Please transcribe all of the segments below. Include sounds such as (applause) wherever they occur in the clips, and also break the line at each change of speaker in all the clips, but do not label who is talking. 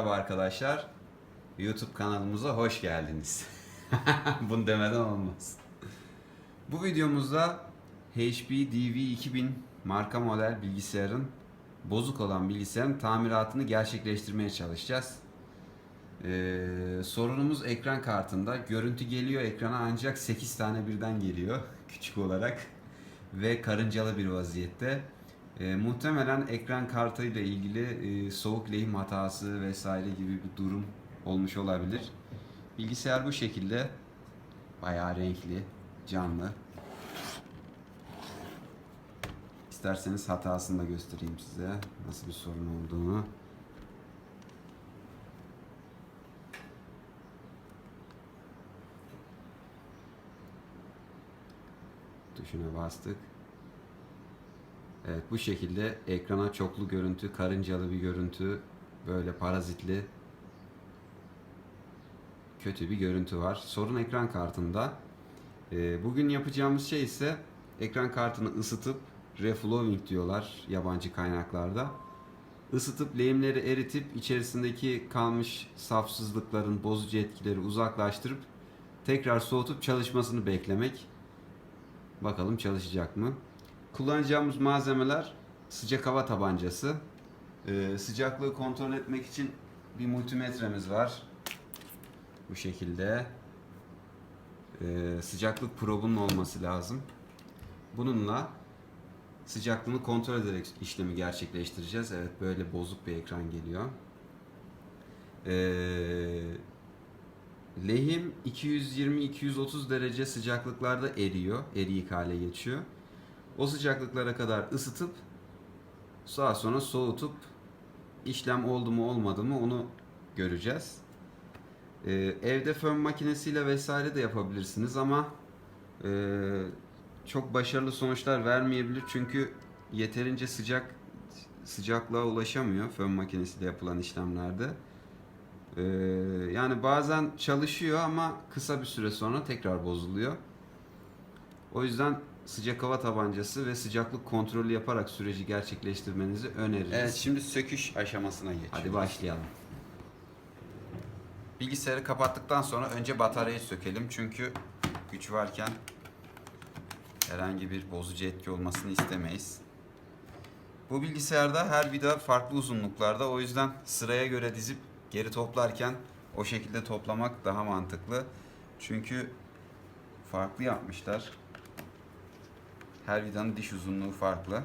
Merhaba arkadaşlar. YouTube kanalımıza hoş geldiniz. (laughs) Bunu demeden olmaz. Bu videomuzda HP DV2000 marka model bilgisayarın bozuk olan bilgisayarın tamiratını gerçekleştirmeye çalışacağız. Ee, sorunumuz ekran kartında. Görüntü geliyor ekrana ancak 8 tane birden geliyor (laughs) küçük olarak ve karıncalı bir vaziyette. Ee, muhtemelen ekran kartıyla ilgili e, soğuk lehim hatası vesaire gibi bir durum olmuş olabilir. Bilgisayar bu şekilde bayağı renkli, canlı. İsterseniz hatasını da göstereyim size. Nasıl bir sorun olduğunu. Tuşuna bastık. Evet bu şekilde ekrana çoklu görüntü, karıncalı bir görüntü, böyle parazitli kötü bir görüntü var. Sorun ekran kartında. Ee, bugün yapacağımız şey ise ekran kartını ısıtıp reflowing diyorlar yabancı kaynaklarda. Isıtıp lehimleri eritip içerisindeki kalmış safsızlıkların bozucu etkileri uzaklaştırıp tekrar soğutup çalışmasını beklemek. Bakalım çalışacak mı? Kullanacağımız malzemeler sıcak hava tabancası. Ee, sıcaklığı kontrol etmek için bir multimetremiz var. Bu şekilde. Ee, sıcaklık probunun olması lazım. Bununla sıcaklığını kontrol ederek işlemi gerçekleştireceğiz. Evet böyle bozuk bir ekran geliyor. Ee, lehim 220-230 derece sıcaklıklarda eriyor. Eriyik hale geçiyor. O sıcaklıklara kadar ısıtıp sağa sonra soğutup işlem oldu mu olmadı mı onu göreceğiz. Ee, evde fön makinesiyle vesaire de yapabilirsiniz ama e, çok başarılı sonuçlar vermeyebilir çünkü yeterince sıcak sıcaklığa ulaşamıyor fön makinesiyle yapılan işlemlerde. Ee, yani bazen çalışıyor ama kısa bir süre sonra tekrar bozuluyor. O yüzden sıcak hava tabancası ve sıcaklık kontrolü yaparak süreci gerçekleştirmenizi öneririz. Evet, şimdi söküş aşamasına geçiyoruz. Hadi başlayalım. Bilgisayarı kapattıktan sonra önce bataryayı sökelim çünkü güç varken herhangi bir bozucu etki olmasını istemeyiz. Bu bilgisayarda her vida farklı uzunluklarda o yüzden sıraya göre dizip geri toplarken o şekilde toplamak daha mantıklı. Çünkü farklı yapmışlar. Her vidanın diş uzunluğu farklı.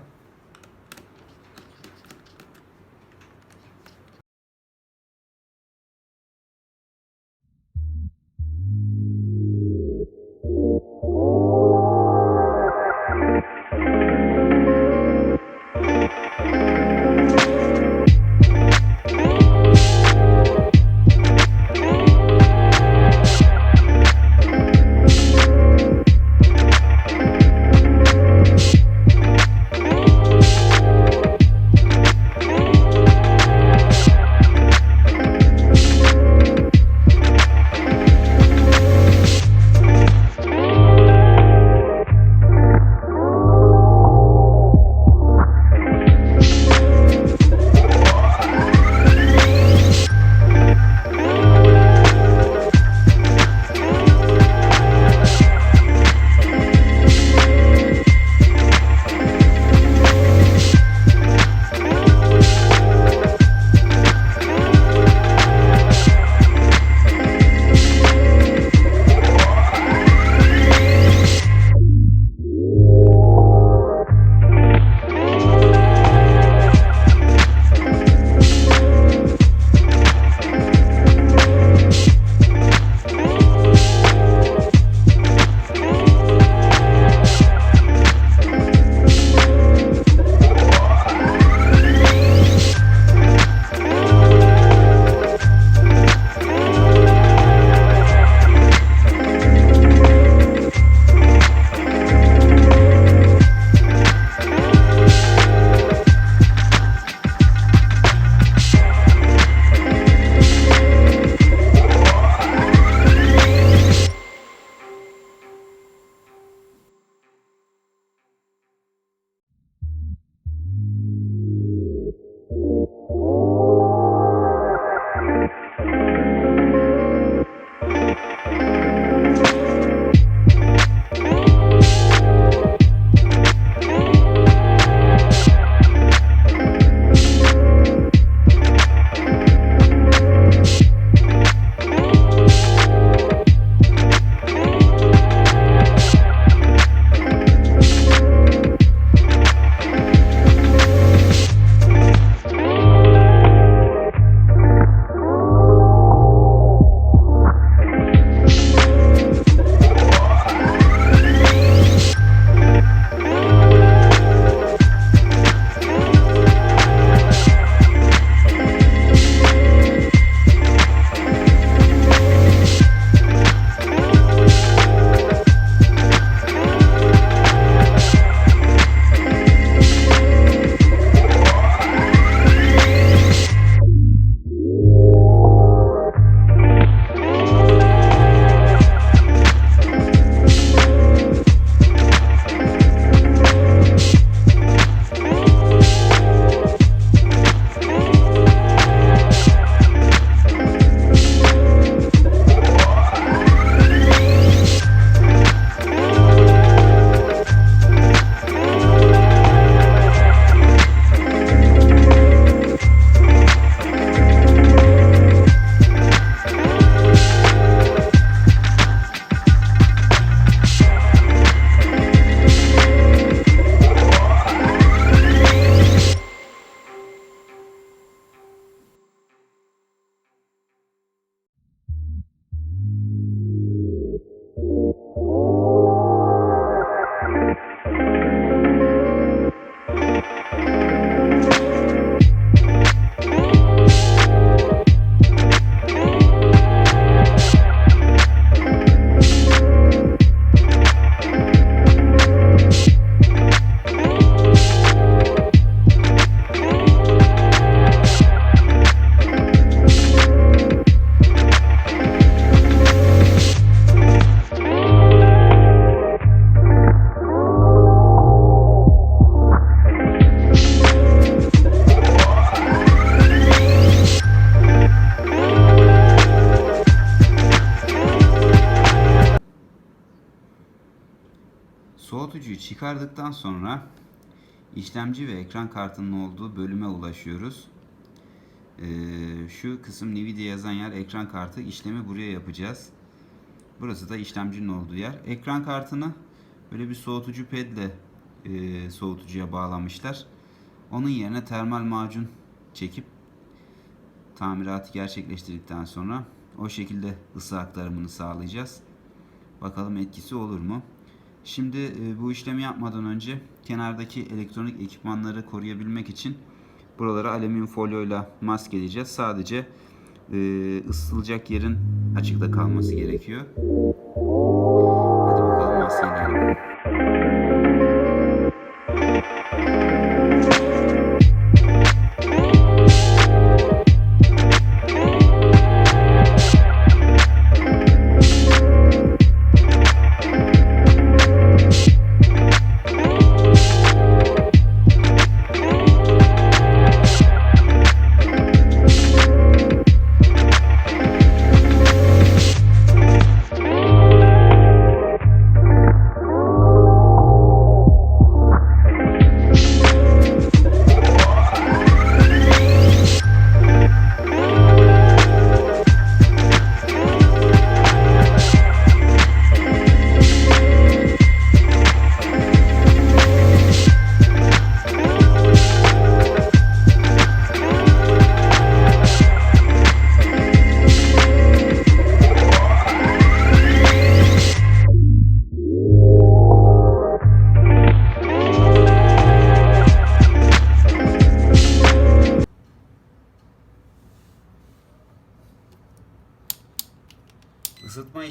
Isıtıcıyı çıkardıktan sonra işlemci ve ekran kartının olduğu bölüme ulaşıyoruz. Ee, şu kısım Nvidia yazan yer ekran kartı işlemi buraya yapacağız. Burası da işlemcinin olduğu yer. Ekran kartını böyle bir soğutucu pedle e, soğutucuya bağlamışlar. Onun yerine termal macun çekip tamiratı gerçekleştirdikten sonra o şekilde ısı aktarımını sağlayacağız. Bakalım etkisi olur mu? Şimdi e, bu işlemi yapmadan önce kenardaki elektronik ekipmanları koruyabilmek için buralara alüminyum folyoyla maskeleyeceğiz. Sadece e, ısıtılacak yerin açıkta kalması gerekiyor.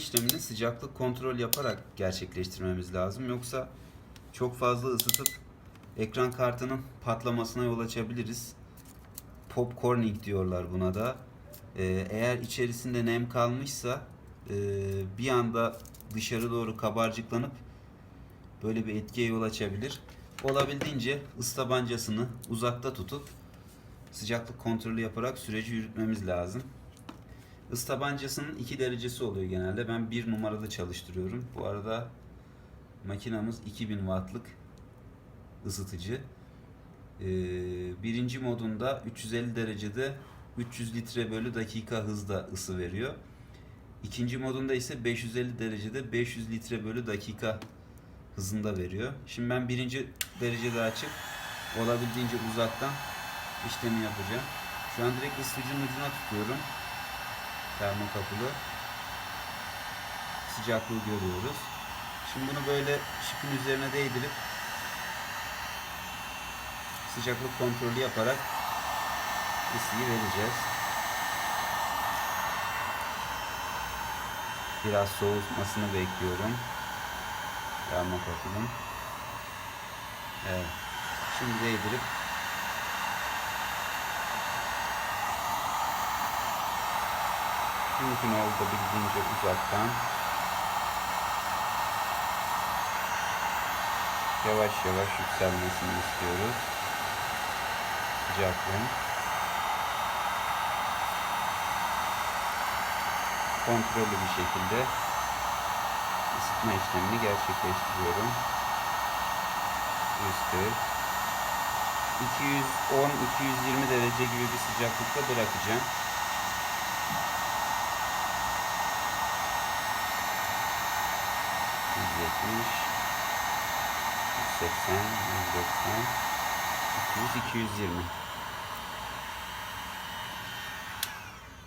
İşlemini sıcaklık kontrol yaparak gerçekleştirmemiz lazım. Yoksa çok fazla ısıtıp ekran kartının patlamasına yol açabiliriz. Popcorning diyorlar buna da. Ee, eğer içerisinde nem kalmışsa e, bir anda dışarı doğru kabarcıklanıp böyle bir etkiye yol açabilir. Olabildiğince ısı tabancasını uzakta tutup sıcaklık kontrolü yaparak süreci yürütmemiz lazım. Isı tabancasının 2 derecesi oluyor genelde. Ben 1 numarada çalıştırıyorum. Bu arada makinamız 2000 wattlık ısıtıcı. Ee, birinci modunda 350 derecede 300 litre bölü dakika hızda ısı veriyor. İkinci modunda ise 550 derecede 500 litre bölü dakika hızında veriyor. Şimdi ben birinci derecede açıp olabildiğince uzaktan işlemi yapacağım. Şu an direkt ısıtıcının ucuna tutuyorum termokapılı sıcaklığı görüyoruz. Şimdi bunu böyle şıkın üzerine değdirip sıcaklık kontrolü yaparak ısıyı vereceğiz. Biraz soğutmasını bekliyorum. Termokapının. Evet. Şimdi değdirip mümkün olabildiğince uzaktan yavaş yavaş yükselmesini istiyoruz. Sıcaklığın. Kontrollü bir şekilde ısıtma işlemini gerçekleştiriyorum. 140 210-220 derece gibi bir sıcaklıkta bırakacağım. 180, 190, 200, 220.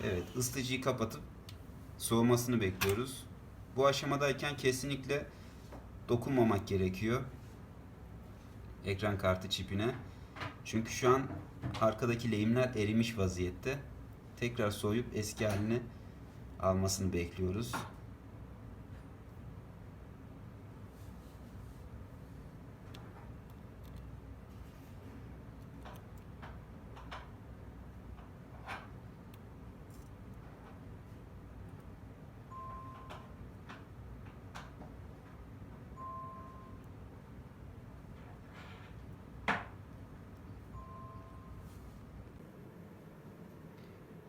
Evet, ısıtıcıyı kapatıp soğumasını bekliyoruz. Bu aşamadayken kesinlikle dokunmamak gerekiyor. Ekran kartı çipine. Çünkü şu an arkadaki lehimler erimiş vaziyette. Tekrar soğuyup eski halini almasını bekliyoruz.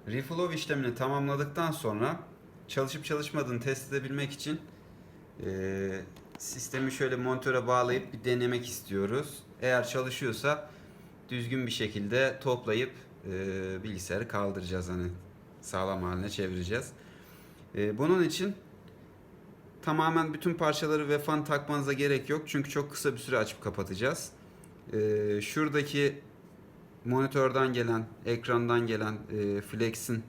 Reflow işlemini tamamladıktan sonra çalışıp çalışmadığını test edebilmek için eee, sistemi şöyle monitöre bağlayıp bir denemek istiyoruz. Eğer çalışıyorsa düzgün bir şekilde toplayıp e, bilgisayarı kaldıracağız hani sağlam haline çevireceğiz. E, bunun için tamamen bütün parçaları ve fan takmanıza gerek yok. Çünkü çok kısa bir süre açıp kapatacağız. E, şuradaki monitörden gelen, ekrandan gelen e, flex'in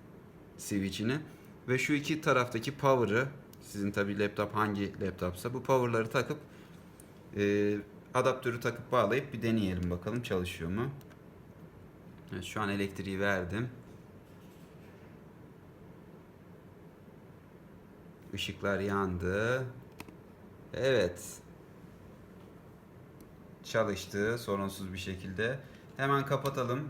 switch'ini ve şu iki taraftaki power'ı sizin tabi laptop hangi laptopsa bu power'ları takıp e, adaptörü takıp bağlayıp bir deneyelim bakalım çalışıyor mu? Evet, şu an elektriği verdim. Işıklar yandı. Evet. Çalıştı sorunsuz bir şekilde. Hemen kapatalım.